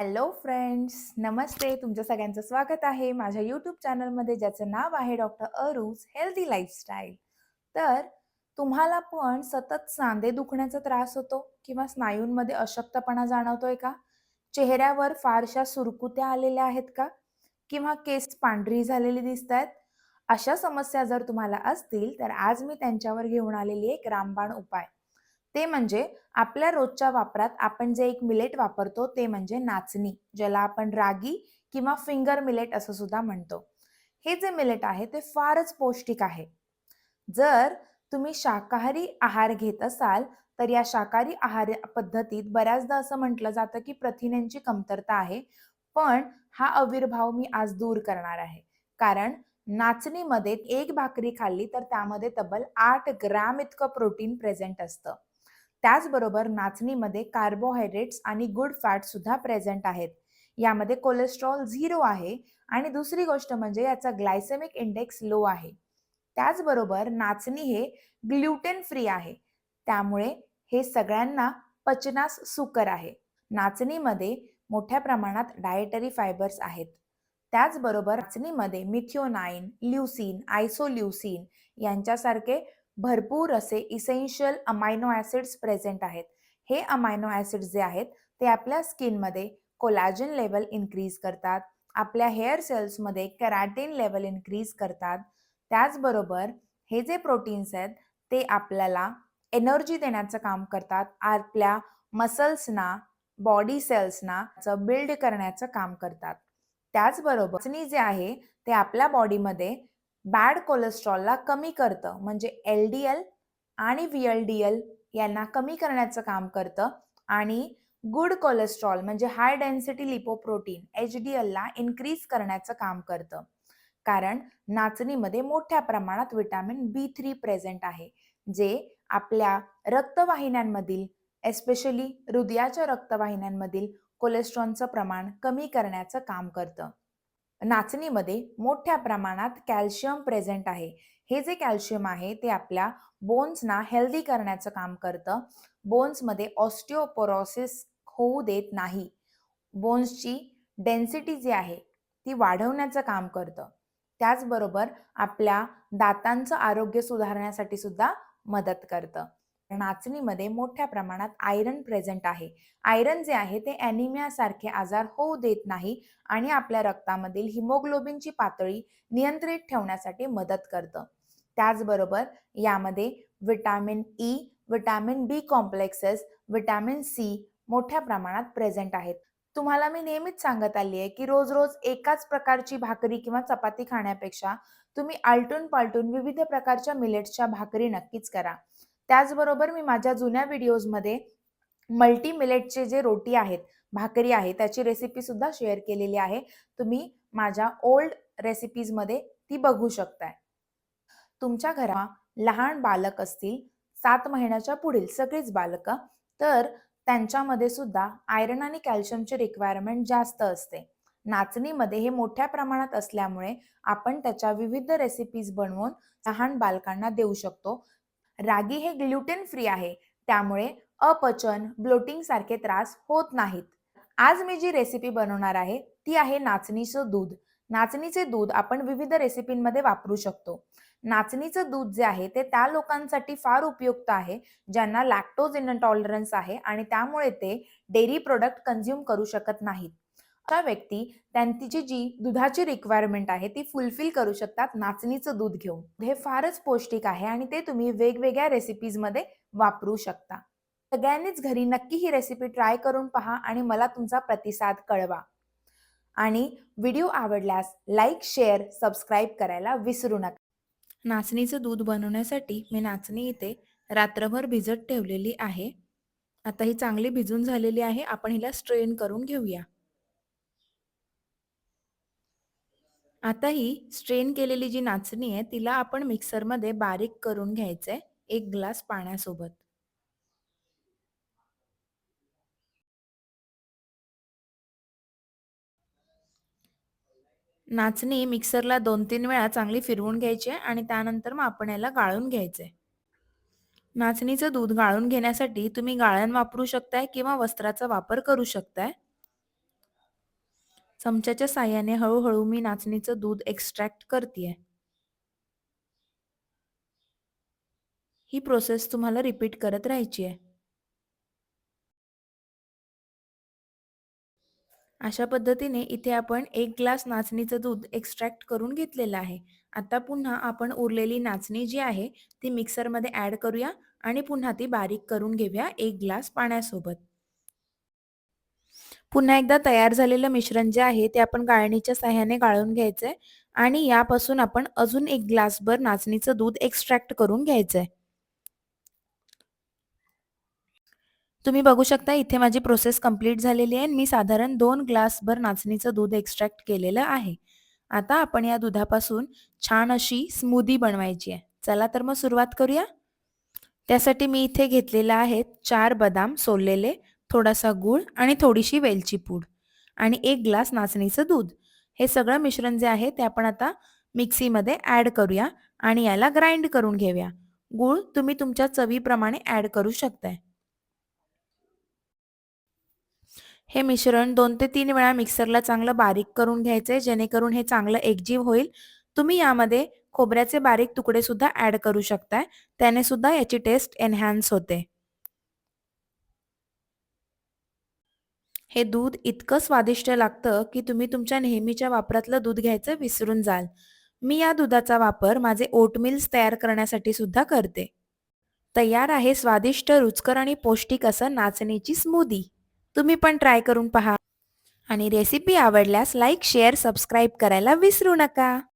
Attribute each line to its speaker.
Speaker 1: Hello friends नमस्ते. तुमच्या सगळ्यांचं स्वागत आहे माझ्या यूट्यूब चॅनलमध्ये ज्याचं नाव आहे डॉक्टर अरूज हेल्दी लाईफस्टाईल तर तुम्हाला पण सतत सांधे दुखण्याचा त्रास होतो किंवा स्नायूंमध्ये अशक्तपणा जाणवतोय का? चेहऱ्यावर फारशा सुरकुत्या आलेल्या आहेत का? किंवा केस पांढरी झालेली दिसत आहेत अशा समस्या जर तुम्हाला असतील तर आज मी त्यांच्यावर घेऊन आलेली एक रामबाण उपाय. ते म्हणजे आपल्या रोजच्या वापरात आपण जे एक मिलेट वापरतो ते म्हणजे नाचणी ज्याला आपण रागी किंवा फिंगर मिलेट असं सुद्धा म्हणतो. हे जे मिलेट आहे ते फारच पौष्टिक आहे. जर तुम्ही शाकाहारी आहार घेत असाल तर या शाकाहारी आहार पद्धतीत बऱ्याचदा असं म्हटलं जातं की प्रथिन्यांची कमतरता आहे पण हा अविर्भाव मी आज दूर करणार आहे. कारण नाचणीमध्ये एक भाकरी खाल्ली तर त्यामध्ये तब्बल आठ ग्रॅम इतकं प्रोटीन प्रेझेंट असतं. त्याचबरोबर नाचणीमध्ये कार्बोहायड्रेट्स आणि गुड फॅट सुद्धा प्रेझेंट आहेत. यामध्ये कोलेस्ट्रॉल झिरो आहे आणि दुसरी गोष्ट म्हणजे याचा ग्लायसेमिक इंडेक्स लो आहे. त्याचबरोबर नाचणी हे ग्लुटेन फ्री आहे. त्यामुळे हे सगळ्यांना पचनास सुकर आहे. नाचणीमध्ये मोठ्या प्रमाणात डायटरी फायबर्स आहेत. त्याचबरोबर नाचणीमध्ये मिथिओनाईन ल्युसीन आयसोल्युसीन यांच्यासारखे भरपूर असे इसेन्शियल अमायनो ॲसिड्स प्रेझेंट आहेत. हे अमायनो ॲसिड्स जे आहेत ते आपल्या स्किनमध्ये कोलॅजन लेवल इन्क्रीज करतात. आपल्या हेअर सेल्समध्ये कॅराटीन लेवल इन्क्रीज करतात. त्याचबरोबर हे जे प्रोटीन्स आहेत ते आपल्याला एनर्जी देण्याचं काम करतात. आपल्या मसल्सना बॉडी सेल्सना बिल्ड करण्याचं काम करतात. त्याचबरोबर जे आहे ते आपल्या बॉडीमध्ये बॅड कोलेस्ट्रॉलला कमी करतं म्हणजे एल डी एल आणि व्ही एल डी एल यांना कमी करण्याचं काम करतं आणि गुड कोलेस्ट्रॉल म्हणजे high density lipoprotein H D एलला increase करण्याचं काम करतं. कारण नाचणीमध्ये मोठ्या प्रमाणात विटॅमिन बी थ्री प्रेझेंट आहे जे आपल्या रक्तवाहिन्यांमधील एस्पेशली हृदयाच्या रक्तवाहिन्यांमधील कोलेस्ट्रॉलचं प्रमाण कमी करण्याचं काम करतं. नाचणीमध्ये मोठ्या प्रमाणात कॅल्शियम प्रेझेंट आहे. हे जे कॅल्शियम आहे ते आपल्या बोन्सना हेल्दी करण्याचं काम करतं. बोन्समध्ये ऑस्टिओपोरोसिस होऊ देत नाही. बोन्सची डेन्सिटी जी आहे ती वाढवण्याचं काम करतं. त्याचबरोबर आपल्या दातांचं आरोग्य सुधारण्यासाठी सुद्धा मदत करतं. नाचणीमध्ये मोठ्या प्रमाणात आयरन प्रेझेंट आहे. आयरन जे आहे ते ॲनिमियासारखे आजार होऊ देत नाही आणि आपल्या रक्तामधील हिमोग्लोबिनची पातळी नियंत्रित ठेवण्यासाठी मदत करतं. त्याचबरोबर यामध्ये vitamin E vitamin B complexes vitamin C मोठ्या प्रमाणात प्रेझेंट आहेत. तुम्हाला मी नेहमीच सांगत आली आहे की रोज रोज एकाच प्रकारची भाकरी किंवा चपाती खाण्यापेक्षा तुम्ही आलटून पालटून विविध प्रकारच्या मिलेट्सच्या भाकरी नक्कीच करा. त्याचबरोबर मी माझ्या जुन्या व्हिडिओजमध्ये मल्टी मिलेटचे जे रोटी आहेत भाकरी आहे त्याची रेसिपी सुद्धा शेअर केलेली आहे. तुम्ही माझ्या ओल्ड रेसिपीजमध्ये ती बघू शकताय. तुमच्या घरा लहान बालक असतील सात महिन्याच्या पुढील सगळीच बालकं तर त्यांच्यामध्ये सुद्धा आयरन आणि कॅल्शियमची रिक्वायरमेंट जास्त असते. नाचणीमध्ये हे मोठ्या प्रमाणात असल्यामुळे आपण त्याच्या विविध रेसिपीज बनवून लहान बालकांना देऊ शकतो. रागी हे ग्लुटेन फ्री आहे. त्यामुळे अपचन ब्लोटिंग सारखे त्रास होत नाहीत. आज मी जी रेसिपी बनवणार आहे ती आहे नाचणीचं दूध. नाचणीचे दूध आपण विविध रेसिपींमध्ये वापरू शकतो. नाचणीचं दूध जे आहे ते त्या लोकांसाठी फार उपयुक्त आहे ज्यांना लॅक्टोज टॉलरन्स आहे आणि त्यामुळे ते डेअरी प्रोडक्ट कन्झ्युम करू शकत नाहीत. अशा व्यक्ती त्यांची जी दुधाची रिक्वायरमेंट आहे ती फुलफिल करू शकतात नाचणीचं दूध घेऊन. हे फारच पौष्टिक आहे आणि ते तुम्ही वेगवेगळ्या रेसिपीजमध्ये वापरू शकता. सगळ्यांनीच घरी नक्की ही रेसिपी ट्राय करून पहा आणि मला तुमचा प्रतिसाद कळवा. आणि व्हिडिओ आवडल्यास लाईक शेअर सबस्क्राईब करायला विसरू नका. नाचणीचं दूध बनवण्यासाठी मी नाचणी इथे रात्रभर भिजत ठेवलेली आहे. आता ही चांगली भिजून झालेली आहे. आपण हिला स्ट्रेन करून घेऊया. आता ही स्ट्रेन केलेली जी नाचणी आहे तिला आपण मिक्सरमध्ये बारीक करून घ्यायचंय एक ग्लास पाण्यासोबत. नाचणी मिक्सरला दोन तीन वेळा चांगली फिरवून घ्यायची आणि त्यानंतर मग आपण याला गाळून घ्यायचंय. नाचणीचं दूध गाळून घेण्यासाठी तुम्ही गाळण वापरू शकताय किंवा वस्त्राचा वापर करू शकताय. चमच्याच्या साह्याने हळूहळू मी नाचणीचं दूध एक्स्ट्रॅक्ट करते ही प्रोसेस तुम्हाला रिपीट करत राहायची आहे. अशा पद्धतीने इथे आपण एक ग्लास नाचणीचं दूध एक्स्ट्रॅक्ट करून घेतलेलं आहे. आता पुन्हा आपण उरलेली नाचणी जी आहे ती मिक्सरमध्ये ॲड करूया आणि पुन्हा ती बारीक करून घेऊया एक ग्लास पाण्यासोबत. पुन्हा एकदा तयार झालेलं मिश्रण जे आहे ते आपण गाळणीच्या सहाय्याने गाळून घ्यायचंय आणि यापासून आपण अजून एक ग्लासभर नाचणीचं दूध एक्स्ट्रॅक्ट करून घ्यायचंय. तुम्ही बघू शकता इथे माझी प्रोसेस कंप्लीट झालेली आहे मी साधारण दोन ग्लासभर नाचणीचं दूध एक्स्ट्रॅक्ट केलेलं आहे. आता आपण या दुधापासून छान अशी स्मूदी बनवायची आहे. चला तर मग सुरुवात करूया. त्यासाठी मी इथे घेतलेलं आहेत चार बदाम सोललेले, थोडासा गूळ आणि थोडीशी वेलची पूड आणि एक ग्लास नाचणीचं दूध. हे सगळं मिश्रण जे आहे ते आपण आता मिक्सीमध्ये ॲड करूया आणि याला ग्राइंड करून घेऊया. गूळ तुम्ही तुमच्या चवीप्रमाणे ॲड करू शकताय. हे मिश्रण दोन ते तीन वेळा मिक्सरला चांगलं बारीक करून घ्यायचंय जेणेकरून हे चांगलं एकजीव होईल. तुम्ही यामध्ये खोबऱ्याचे बारीक तुकडे सुद्धा ॲड करू शकताय. त्याने सुद्धा याची टेस्ट एनहॅन्स होते. हे दूध इतकं स्वादिष्ट लागतं की तुम्ही तुमच्या नेहमीच्या वापरातलं दूध घ्यायचं विसरून जाल. मी या दुधाचा वापर माझे ओटमील्स तयार करण्यासाठी सुद्धा करते. तयार आहे स्वादिष्ट, रुचकर आणि पौष्टिक असं नाचणीची स्मूदी. तुम्ही पण ट्राय करून पहा आणि रेसिपी आवडल्यास लाईक, शेअर, सबस्क्राईब करायला विसरू नका.